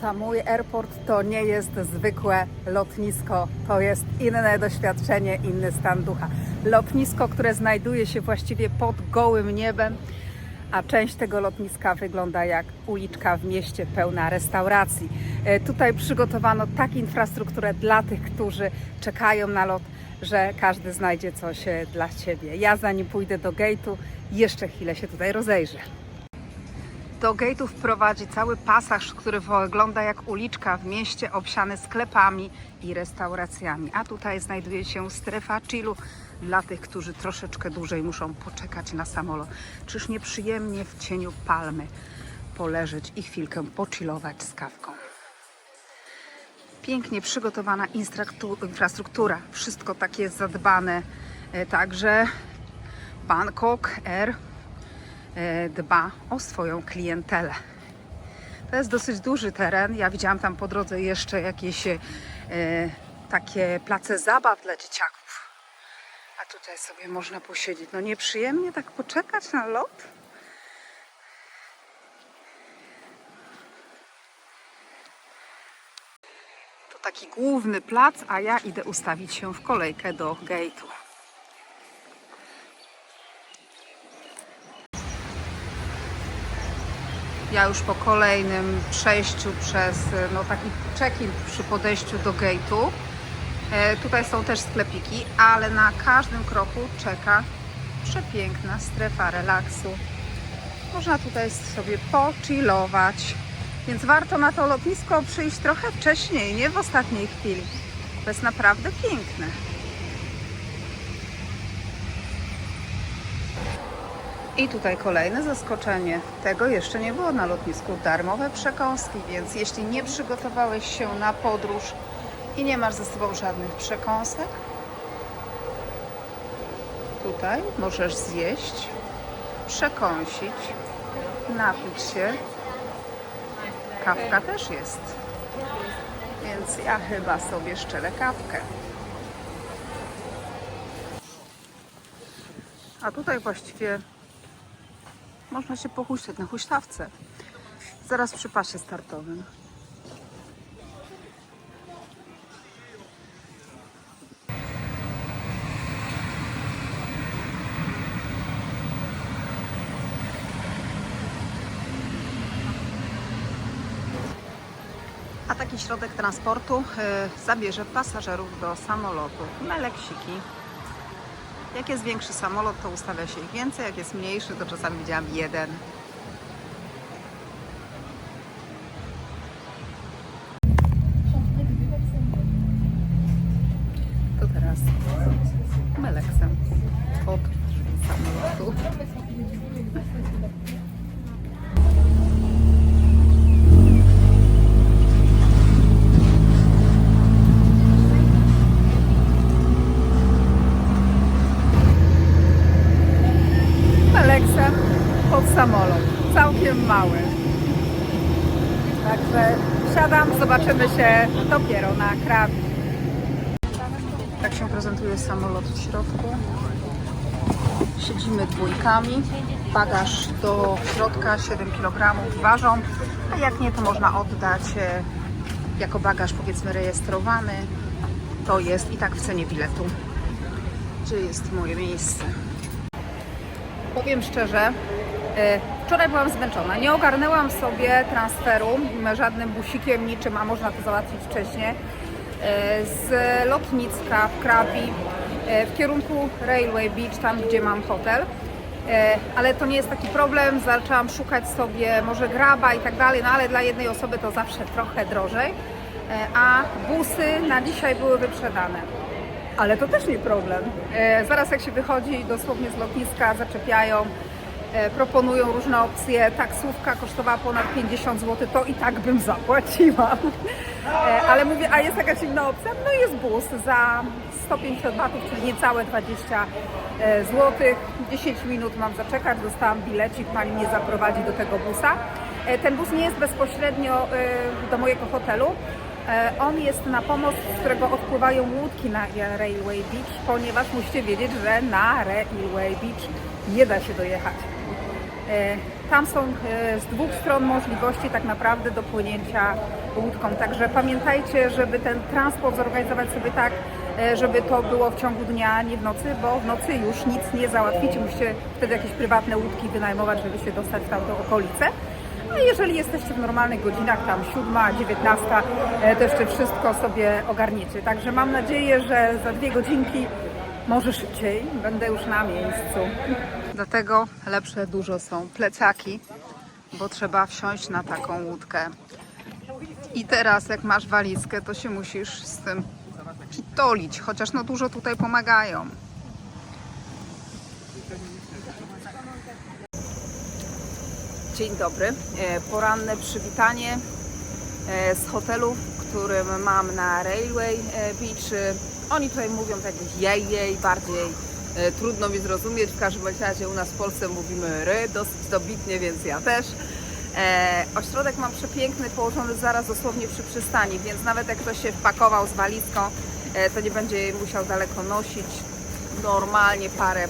Samui Airport to nie jest zwykłe lotnisko, to jest inne doświadczenie, inny stan ducha. Lotnisko, które znajduje się właściwie pod gołym niebem, a część tego lotniska wygląda jak uliczka w mieście pełna restauracji. E, Tutaj przygotowano tak infrastrukturę dla tych, którzy czekają na lot, że każdy znajdzie coś e, dla siebie. Ja zanim pójdę do gate'u, jeszcze chwilę się tutaj rozejrzę. Do gate'ów prowadzi cały pasaż, który wygląda jak uliczka w mieście, obsiany sklepami i restauracjami. A tutaj znajduje się strefa chillu dla tych, którzy troszeczkę dłużej muszą poczekać na samolot. Czyż nie przyjemnie w cieniu palmy poleżeć i chwilkę pochillować z kawką. Pięknie przygotowana infrastruktura, wszystko takie zadbane. E, Także Bangkok Air dba o swoją klientelę. To jest dosyć duży teren. Ja widziałam tam po drodze jeszcze jakieś e, takie place zabaw dla dzieciaków. A tutaj sobie można posiedzieć. No nieprzyjemnie tak poczekać na lot. To taki główny plac, a ja idę ustawić się w kolejkę do gate'u. Ja już po kolejnym przejściu przez no, taki check-in przy podejściu do gate'u. E, tutaj są też sklepiki, ale na każdym kroku czeka przepiękna strefa relaksu. Można tutaj sobie pochillować, więc warto na to lotnisko przyjść trochę wcześniej, nie w ostatniej chwili. To jest naprawdę piękne. I tutaj kolejne zaskoczenie. Tego jeszcze nie było na lotnisku. Darmowe przekąski, więc jeśli nie przygotowałeś się na podróż i nie masz ze sobą żadnych przekąsek, tutaj możesz zjeść, przekąsić, napić się. Kawka też jest. Więc ja chyba sobie szczelę kawkę. A tutaj właściwie można się pohuśtać na huśtawce. Zaraz przy pasie startowym. A taki środek transportu y, zabierze pasażerów do samolotu. Meleksiki. Jak jest większy samolot, to ustawia się ich więcej, jak jest mniejszy, to czasami widziałam jeden. To teraz Meleksem od drzwi samolotu. Meleksem pod samolot. Całkiem mały. Także siadam, zobaczymy się dopiero na krawie. Tak się prezentuje samolot w środku. Siedzimy dwójkami. Bagaż do środka 7 kg ważą, a jak nie, to można oddać e, jako bagaż powiedzmy rejestrowany. To jest i tak w cenie biletu. Gdzie jest moje miejsce? Powiem szczerze, e, wczoraj byłam zmęczona. Nie ogarnęłam sobie transferu żadnym busikiem, niczym, a można to załatwić wcześniej. e, Z lotniska w Krabi e, w kierunku Railway Beach, tam gdzie mam hotel. E, Ale to nie jest taki problem. Zaczęłam szukać sobie może graba i tak dalej, no ale dla jednej osoby to zawsze trochę drożej. A busy na dzisiaj były wyprzedane. Ale to też nie problem. E, zaraz jak się wychodzi dosłownie z lotniska, zaczepiają, proponują różne opcje. Taksówka kosztowała ponad 50 zł, to i tak bym zapłaciła. E, ale mówię, a jest jakaś inna opcja? No jest bus za 150 batów, czyli niecałe 20 zł. 10 minut mam zaczekać, dostałam bilecik, pani mnie zaprowadzi do tego busa. E, ten bus nie jest bezpośrednio e, do mojego hotelu. E, On jest na pomost, z którego odpływają łódki na Railway Beach, ponieważ musicie wiedzieć, że na Railway Beach nie da się dojechać. E, tam są e, z dwóch stron możliwości tak naprawdę dopłynięcia łódką. Także pamiętajcie, żeby ten transport zorganizować sobie tak, e, żeby to było w ciągu dnia, nie w nocy, bo w nocy już nic nie załatwicie. Musicie wtedy jakieś prywatne łódki wynajmować, żeby się dostać w tamtą okolicę. A jeżeli jesteście w normalnych godzinach, tam 7, 19, e, to jeszcze wszystko sobie ogarniecie. Także mam nadzieję, że za dwie godzinki, może szybciej, będę już na miejscu. Dlatego lepsze dużo są plecaki, bo trzeba wsiąść na taką łódkę. I teraz jak masz walizkę, to się musisz z tym pitolić, chociaż no dużo tutaj pomagają. Dzień dobry. E, Poranne przywitanie e, z hotelu, w którym mam na Railway e, Beach. Oni tutaj mówią tak jej, jej, bardziej trudno mi zrozumieć. W każdym razie u nas w Polsce mówimy ry dosyć dobitnie, więc ja też. E, ośrodek mam przepiękny, położony zaraz dosłownie przy przystani, więc nawet jak ktoś się wpakował z walizką, e, to nie będzie musiał daleko nosić. Normalnie parę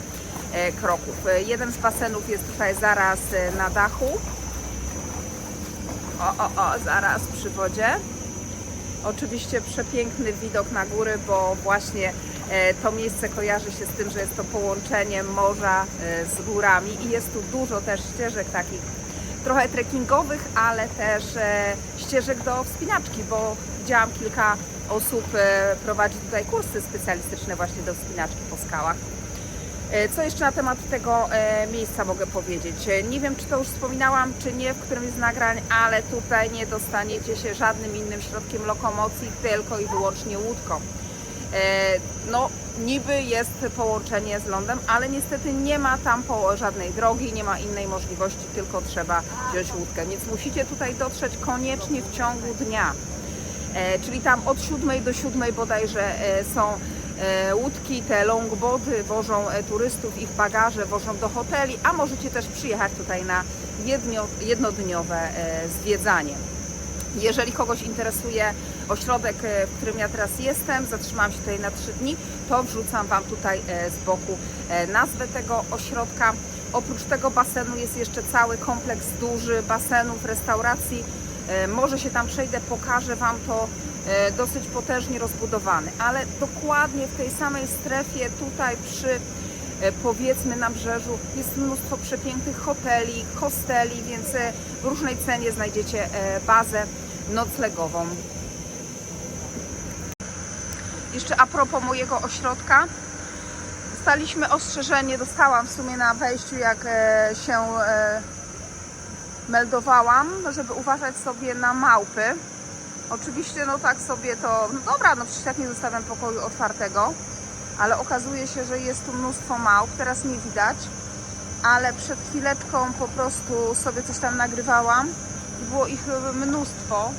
e, kroków. E, Jeden z basenów jest tutaj zaraz e, na dachu. O, o, o, zaraz przy wodzie. Oczywiście przepiękny widok na góry, bo właśnie e, to miejsce kojarzy się z tym, że jest to połączenie morza e, z górami i jest tu dużo też ścieżek takich trochę trekkingowych, ale też e, ścieżek do wspinaczki, bo widziałam kilka osób e, prowadzi tutaj kursy specjalistyczne właśnie do wspinaczki po skałach. E, Co jeszcze na temat tego e, miejsca mogę powiedzieć? E, Nie wiem, czy to już wspominałam, czy nie w którymś z nagrań, ale tutaj nie dostaniecie się żadnym innym środkiem lokomocji, tylko i wyłącznie łódką. E, No, niby jest połączenie z lądem, ale niestety nie ma tam żadnej drogi, nie ma innej możliwości, tylko trzeba wziąć łódkę. Więc musicie tutaj dotrzeć koniecznie w ciągu dnia. E, czyli tam od 7 do 7 bodajże e, są łódki, te longboardy wożą turystów, ich bagaże wożą do hoteli, a możecie też przyjechać tutaj na jednodniowe zwiedzanie. Jeżeli kogoś interesuje ośrodek, e, w którym ja teraz jestem, zatrzymałam się tutaj na 3 dni, to wrzucam Wam tutaj e, z boku e, nazwę tego ośrodka. Oprócz tego basenu jest jeszcze cały kompleks duży basenów, restauracji. Może się tam przejdę, pokażę Wam to dosyć potężnie rozbudowany, ale dokładnie w tej samej strefie tutaj przy powiedzmy na brzeżu jest mnóstwo przepięknych hoteli, hosteli, więc e, w różnej cenie znajdziecie e, bazę noclegową. Jeszcze a propos mojego ośrodka, dostaliśmy ostrzeżenie, dostałam w sumie na wejściu jak e, się e, meldowałam, żeby uważać sobie na małpy. Oczywiście no tak sobie to, no dobra, no przecież tak nie zostawiam pokoju otwartego, ale okazuje się, że jest tu mnóstwo małp, teraz nie widać, ale przed chwileczką po prostu sobie coś tam nagrywałam i było ich mnóstwo,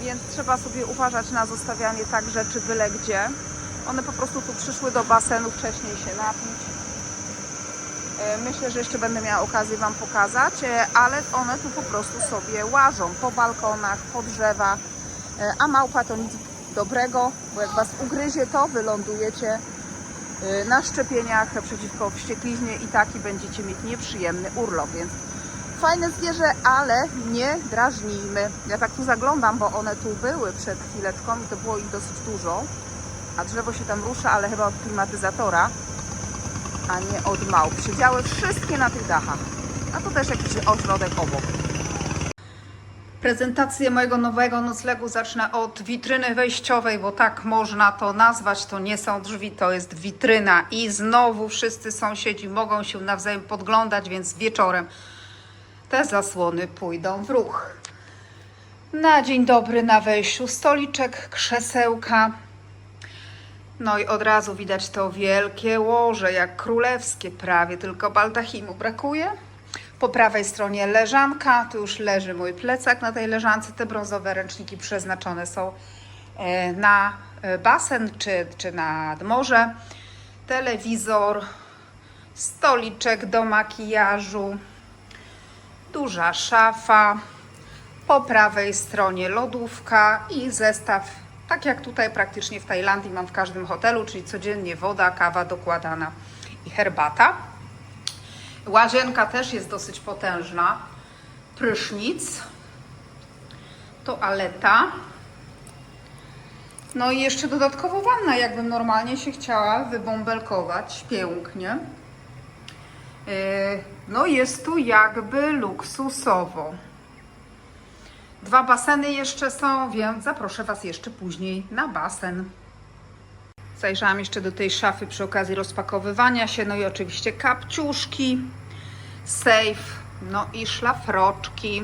więc trzeba sobie uważać na zostawianie tak rzeczy byle gdzie. One po prostu tu przyszły do basenu wcześniej się napić. E, Myślę, że jeszcze będę miała okazję Wam pokazać, e, ale one tu po prostu sobie łażą po balkonach, po drzewach, E, a małpa to nic dobrego, bo jak Was ugryzie, to wylądujecie na szczepieniach przeciwko wściekliźnie i taki będziecie mieć nieprzyjemny urlop, więc fajne zwierzę, ale nie drażnijmy. Ja tak tu zaglądam, bo one tu były przed chwileczką i to było ich dosyć dużo, a drzewo się tam rusza, ale chyba od klimatyzatora, a nie od małp. Siedziały wszystkie na tych dachach, a to też jakiś ośrodek obok. Prezentację mojego nowego noclegu zacznę od witryny wejściowej, bo tak można to nazwać. To nie są drzwi, to jest witryna. I znowu wszyscy sąsiedzi mogą się nawzajem podglądać, więc wieczorem te zasłony pójdą w ruch. Na dzień dobry na wejściu stoliczek, krzesełka. No i od razu widać to wielkie łoże, jak królewskie prawie, tylko baldachinu brakuje. Po prawej stronie leżanka, tu już leży mój plecak na tej leżance. Te brązowe ręczniki przeznaczone są e, na e, basen czy, czy nad morze. Telewizor, stoliczek do makijażu, duża szafa. Po prawej stronie lodówka i zestaw, tak jak tutaj praktycznie w Tajlandii mam w każdym hotelu, czyli codziennie woda, kawa dokładana i herbata. Łazienka też jest dosyć potężna. Prysznic. Toaleta. No i jeszcze dodatkowo wanna, jakbym normalnie się chciała wybąbelkować pięknie. Yy, No jest tu jakby luksusowo. Dwa baseny jeszcze są, więc zaproszę Was jeszcze później na basen. Zajrzałam jeszcze do tej szafy przy okazji rozpakowywania się, no i oczywiście kapciuszki, safe, no i szlafroczki.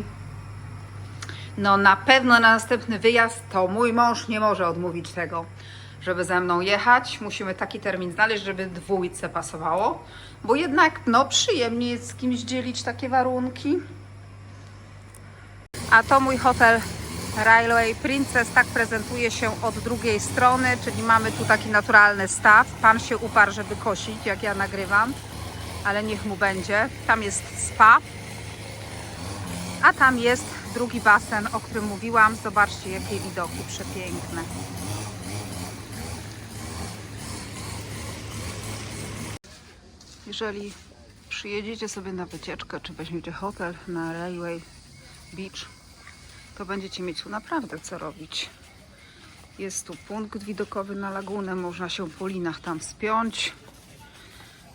No na pewno na następny wyjazd to mój mąż nie może odmówić tego, żeby ze mną jechać. Musimy taki termin znaleźć, żeby dwójce pasowało, bo jednak no przyjemnie jest z kimś dzielić takie warunki. A to mój hotel Railway Princess tak prezentuje się od drugiej strony, czyli mamy tu taki naturalny staw. Pan się uparł, żeby kosić, jak ja nagrywam, ale niech mu będzie. Tam jest spa, a tam jest drugi basen, o którym mówiłam. Zobaczcie, jakie widoki przepiękne. Jeżeli przyjedziecie sobie na wycieczkę, czy weźmiecie hotel na Railway Beach, to będziecie mieć tu naprawdę co robić. Jest tu punkt widokowy na lagunę, można się po linach tam wspiąć.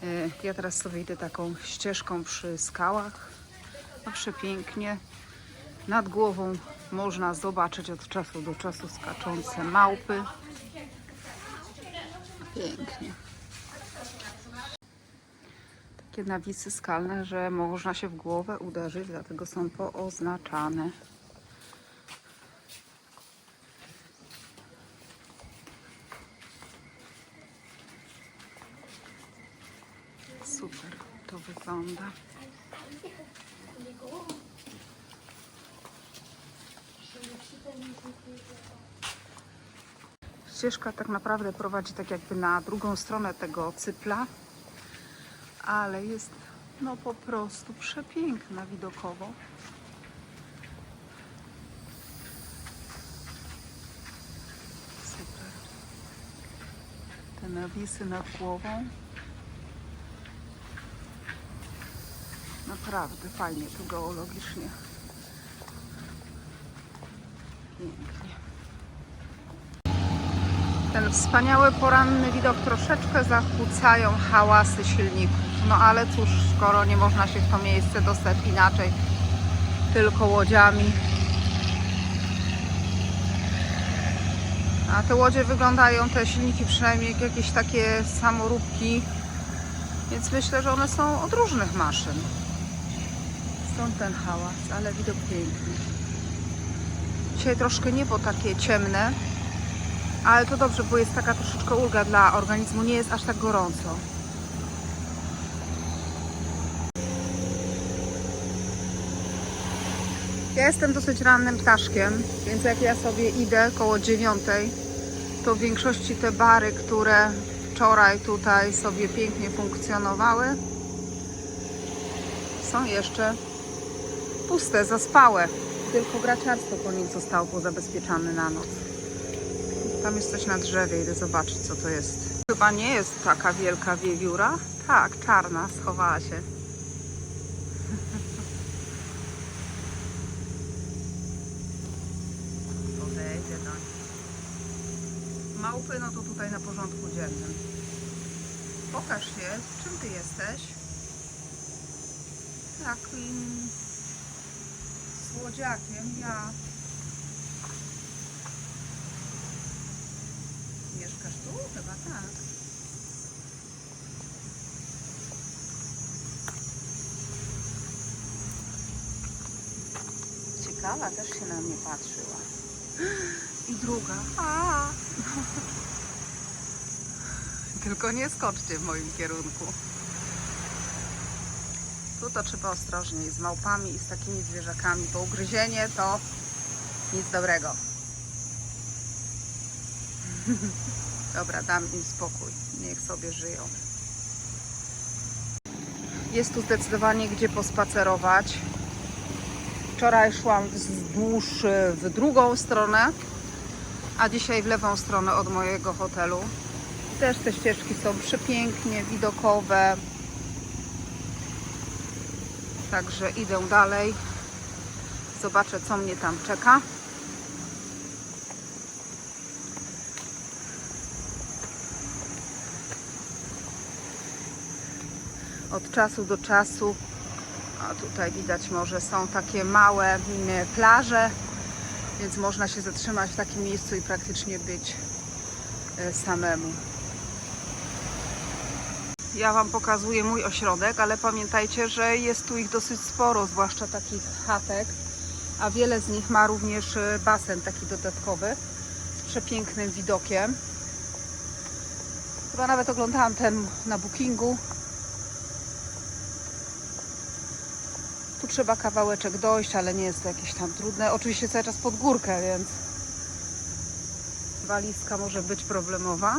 E, Ja teraz sobie idę taką ścieżką przy skałach. No przepięknie. Nad głową można zobaczyć od czasu do czasu skaczące małpy. Pięknie. Takie nawisy skalne, że można się w głowę uderzyć, dlatego są pooznaczane. Super to wygląda. Ścieżka tak naprawdę prowadzi tak jakby na drugą stronę tego cypla, ale jest no po prostu przepiękna widokowo. Super. Te nawisy nad głową. Naprawdę fajnie tu geologicznie. Pięknie. Ten wspaniały poranny widok troszeczkę zakłócają hałasy silników. No ale cóż, skoro nie można się w to miejsce dostać inaczej, tylko łodziami. A te łodzie wyglądają, te silniki przynajmniej jak jakieś takie samoróbki, więc myślę, że one są od różnych maszyn. Stąd ten hałas, ale widok piękny. Dzisiaj troszkę niebo takie ciemne, ale to dobrze, bo jest taka troszeczkę ulga dla organizmu, nie jest aż tak gorąco. Ja jestem dosyć rannym ptaszkiem, więc jak ja sobie idę koło dziewiątej, to w większości te bary, które wczoraj tutaj sobie pięknie funkcjonowały, są jeszcze puste, zaspałe. Tylko graciarstwo po nich zostało pozabezpieczane na noc. Tam jest coś na drzewie, idę zobaczyć co to jest. Chyba nie jest taka wielka wiewióra. Tak, czarna, schowała się. Podejdzie do. Małpy, no to tutaj na porządku dziennym. Pokaż się, czym ty jesteś? Takim słodziakiem, ja. Mieszkasz tu? Chyba tak. Ciekawa, też się na mnie patrzyła. I druga. A. Tylko nie skoczcie w moim kierunku. Tu to trzeba ostrożniej z małpami i z takimi zwierzakami, bo ugryzienie to nic dobrego. Dobra, dam im spokój. Niech sobie żyją. Jest tu zdecydowanie gdzie pospacerować. Wczoraj szłam wzdłuż w drugą stronę, a dzisiaj w lewą stronę od mojego hotelu. Też te ścieżki są przepięknie widokowe. Także idę dalej. Zobaczę, co mnie tam czeka. Od czasu do czasu, a tutaj widać może są takie małe plaże, więc można się zatrzymać w takim miejscu i praktycznie być e, samemu. Ja Wam pokazuję mój ośrodek, ale pamiętajcie, że jest tu ich dosyć sporo, zwłaszcza takich chatek, a wiele z nich ma również e, basen taki dodatkowy z przepięknym widokiem. Chyba nawet oglądałam ten na bookingu. Trzeba kawałeczek dojść, ale nie jest to jakieś tam trudne. Oczywiście cały czas pod górkę, więc walizka może być problemowa.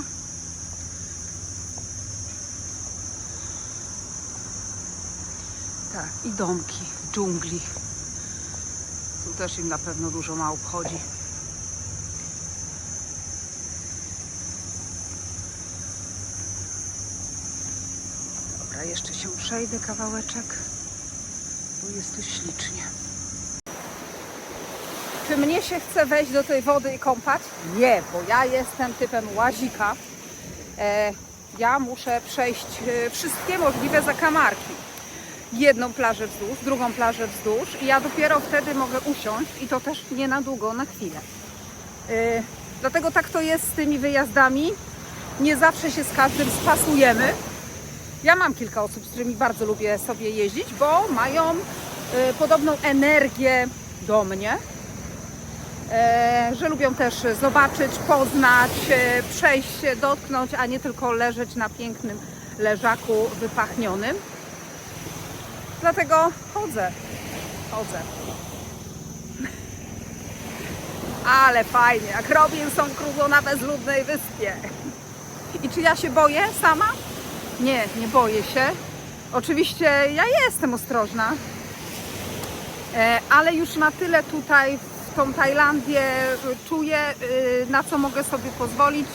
Tak, i domki dżungli. Tu też im na pewno dużo ma obchodzi. Dobra, jeszcze się przejdę kawałeczek, jest tu ślicznie. Czy mnie się chce wejść do tej wody i kąpać? Nie, bo ja jestem typem łazika. E, ja muszę przejść e, wszystkie możliwe zakamarki jedną plażę wzdłuż, drugą plażę wzdłuż i ja dopiero wtedy mogę usiąść i to też nie na długo, na chwilę. Yy, dlatego tak to jest z tymi wyjazdami. Nie zawsze się z każdym spasujemy. Ja mam kilka osób, z którymi bardzo lubię sobie jeździć, bo mają podobną energię do mnie. E, że lubią też zobaczyć, poznać, e, przejść dotknąć, a nie tylko leżeć na pięknym leżaku wypachnionym. Dlatego chodzę. Chodzę. Ale fajnie, jak Robinson Crusoe na bezludnej wyspie. I czy ja się boję sama? Nie, nie boję się. Oczywiście ja jestem ostrożna, ale już na tyle tutaj w tą Tajlandię czuję, y, na co mogę sobie pozwolić.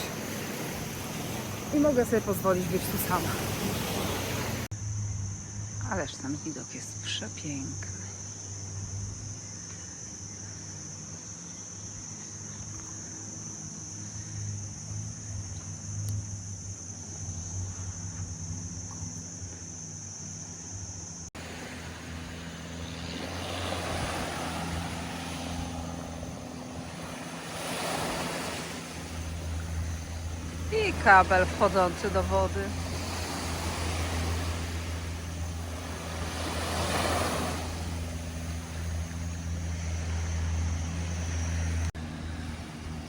I mogę sobie pozwolić być tu sama. Ależ ten widok jest przepiękny. I kabel wchodzący do wody.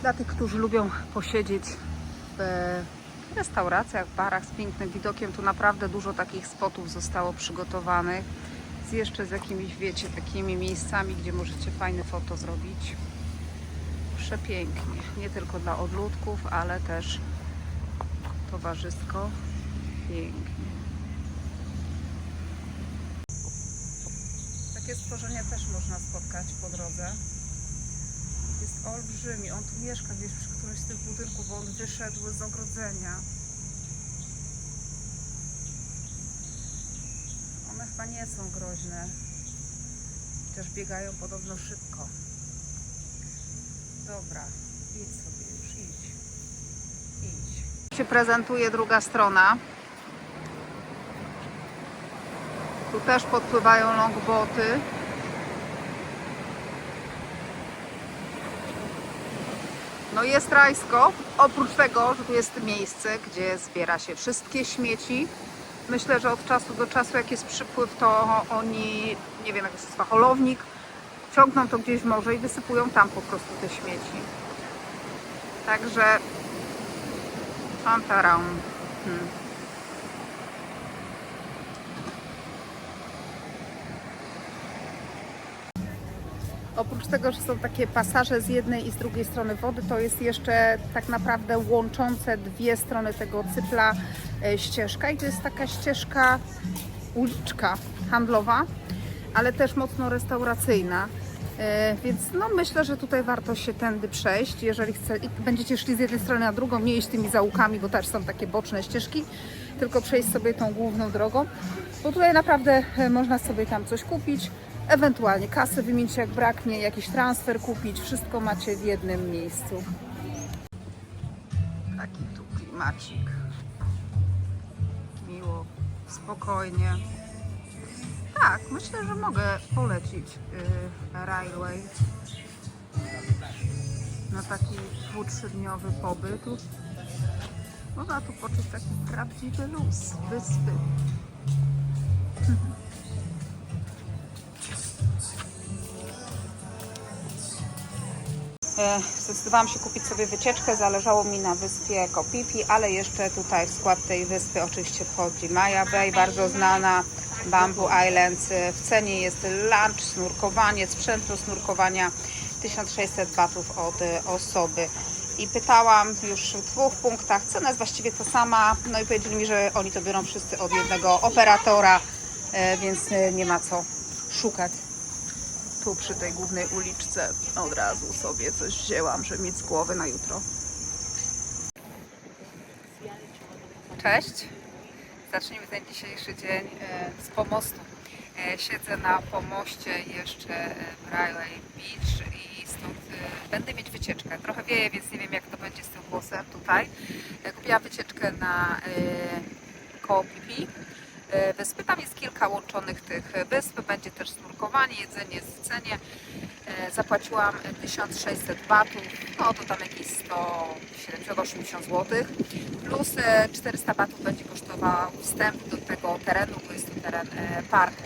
Dla tych, którzy lubią posiedzieć w restauracjach, barach z pięknym widokiem, tu naprawdę dużo takich spotów zostało przygotowanych. Z jeszcze z jakimiś, wiecie, takimi miejscami, gdzie możecie fajne foto zrobić. Przepięknie. Nie tylko dla odludków, ale też towarzysko. Pięknie. Takie stworzenia też można spotkać po drodze jest olbrzymi. On tu mieszka gdzieś przy którymś z tych budynków, bo on wyszedł z ogrodzenia. One chyba nie są groźne. Też biegają podobno szybko. Dobra, idź sobie. Się prezentuje druga strona. Tu też podpływają longboty. No jest rajsko, oprócz tego, że tu jest miejsce, gdzie zbiera się wszystkie śmieci. Myślę, że od czasu do czasu, jak jest przypływ, to oni, nie wiem jak jest nazywa, holownik, ciągną to gdzieś w morze i wysypują tam po prostu te śmieci. Także Pantaram. Hmm. Oprócz tego, że są takie pasaże z jednej i z drugiej strony wody, to jest jeszcze tak naprawdę łączące dwie strony tego cypla e, ścieżka i to jest taka ścieżka, uliczka handlowa, ale też mocno restauracyjna. E, Więc no myślę, że tutaj warto się tędy przejść, jeżeli chce, będziecie szli z jednej strony na drugą, nie iść tymi zaułkami, bo też są takie boczne ścieżki, tylko przejść sobie tą główną drogą, bo tutaj naprawdę e, można sobie tam coś kupić, ewentualnie kasę wymienić jak braknie, jakiś transfer kupić, wszystko macie w jednym miejscu. Taki tu klimacik. Miło, spokojnie. Tak, myślę, że mogę polecić y, Railway na taki dwu, trzydniowy pobyt. Można tu poczuć taki prawdziwy luz wyspy. E, Zdecydowałam się kupić sobie wycieczkę, zależało mi na wyspie Kopipi, ale jeszcze tutaj w skład tej wyspy oczywiście wchodzi Maya Bay, bardzo znana, Bamboo Islands. W cenie jest lunch, snurkowanie, sprzęt do snurkowania 1600 batów od osoby. I pytałam już w dwóch punktach, cena jest właściwie ta sama, no i powiedzieli mi, że oni to biorą wszyscy od jednego operatora, e, więc nie ma co szukać tu przy tej głównej uliczce od razu sobie coś wzięłam, żeby mieć z głowy na jutro. Cześć. Zacznijmy ten dzisiejszy dzień e, z pomostu. E, Siedzę na pomoście jeszcze e, w Railway Beach i stąd e, będę mieć wycieczkę. Trochę wieje, więc nie wiem jak to będzie z tym głosem tutaj. E, Kupiłam wycieczkę na e, koło Pipi e, wyspy. Tam jest kilka łączonych tych wysp. Będzie też snurkowanie, jedzenie jest w cenie. E, Zapłaciłam 1600 batów, no to tam jakieś 170-80 zł. Plus e, 400 batów będzie kosztował wstęp do tego terenu, bo jest to teren e, parku.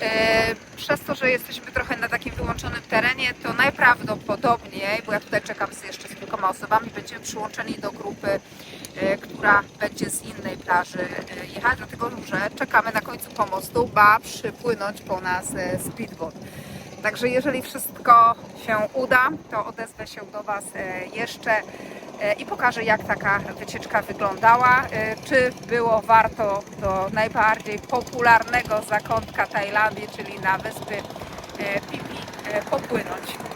E, Przez to, że jesteśmy trochę na takim wyłączonym terenie, to najprawdopodobniej, bo ja tutaj czekam jeszcze z kilkoma osobami, będziemy przyłączeni do grupy, e, która będzie z innej plaży e, jechać, dlatego że czekamy na końcu pomostu, ba przypłynąć po nas e, speedboat. Także jeżeli wszystko się uda, to odezwę się do Was e, jeszcze e, i pokażę, jak taka wycieczka wyglądała. E, Czy było warto do najbardziej popularnego zakątka Tajlandii, czyli na wyspy e, Pipi, e, popłynąć.